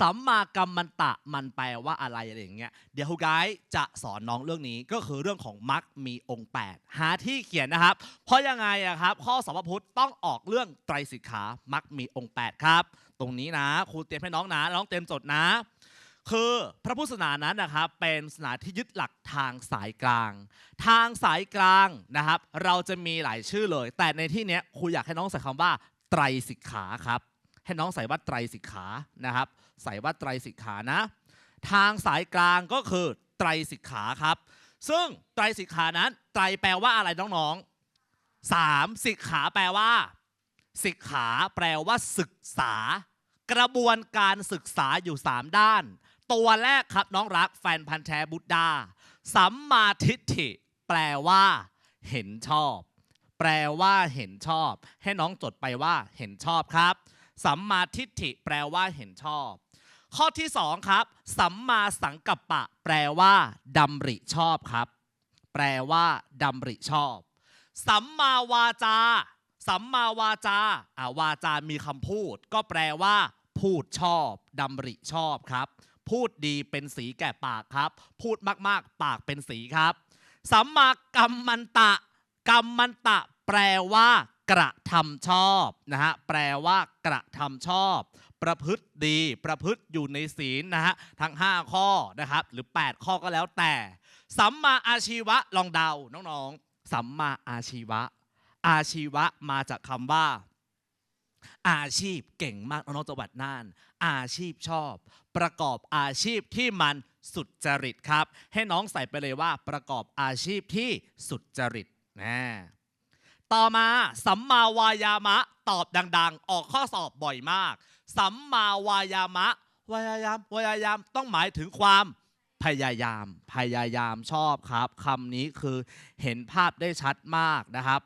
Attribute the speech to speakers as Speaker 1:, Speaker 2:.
Speaker 1: สัมมากัมมันตะมันแปลว่าอะไรอะไรอย่างเงี้ยเดี๋ยวครูไกด์จะสอนน้องเรื่องนี้ก็คือเรื่องของมรรคมีองค์ 8 หาที่เขียนนะครับ เพราะยังไงอะครับ ข้อสอบพุทธต้องออกเรื่องไตรสิกขามรรคมีองค์ 8 ครับ ตรงนี้นะครูเตรียมให้น้องนะน้องเตรียมจดนะ คือพระพุทธศาสนานั้นนะครับ เป็นศาสนาที่ยึดหลักทางสายกลาง ทางสายกลางนะครับ เราจะมีหลายชื่อเลย แต่ในที่นี้ครูอยากให้น้องใส่คำว่าไตรสิกขาครับ ให้น้องใส่ว่าไตรสิกขานะครับ ใส่ว่าไตรสิกขานะ ทางสายกลางก็คือไตรสิกขาครับ ซึ่งไตรสิกขานั้น ไตรแปลว่าอะไรน้องๆสามสิกขาแปลว่า สิกขาแปลว่าศึกษา กระบวนการศึกษาอยู่ 3 ด้าน ตัวแรกครับน้องรักแฟนพันธ์แท้บุตดาสัมมาทิฏฐิ แปลว่า เห็นชอบ แปลว่าเห็นชอบ ให้น้องจดไปว่าเห็นชอบครับ สัมมาทิฏฐิแปลว่าเห็นชอบ ข้อที่สองครับ สัมมาสังกัปปะ แปลว่าดำริชอบครับ แปลว่าดำริชอบ สัมมาวาจา สัมมาวาจาอ่าวาจามีคำพูด ก็แปลว่า พูดชอบดำริชอบครับ พูดดีเป็นสีแก่ปากครับ พูดมากๆ ปากเป็นสีครับ สัมมากัมมันตะกัมมันตะ แปลว่า กระทำชอบนะฮะแปลว่ากระทำชอบ ประพฤติดี ประพฤติอยู่ในศีลนะฮะทั้ง 5 ข้อนะครับ หรือ 8 ข้อก็แล้วแต่ สัมมาอาชีวะลองเดาน้องๆ สัมมาอาชีวะ อาชีวะมาจากคำว่า อาชีพเก่งมากน้องๆจังหวัดน่าน อาชีพชอบ ประกอบอาชีพที่มันสุดจริตครับ ให้น้องใส่ไปเลยว่าประกอบอาชีพที่สุดจริตนะ ต่อมาสัมมาวายามะตอบดัง ๆ ออกข้อสอบบ่อยมาก สัมมาวายามะวายายามวายายามต้องหมายถึงความพยายาม พยายามชอบครับคำนี้คือเห็นภาพได้ชัดมากนะครับ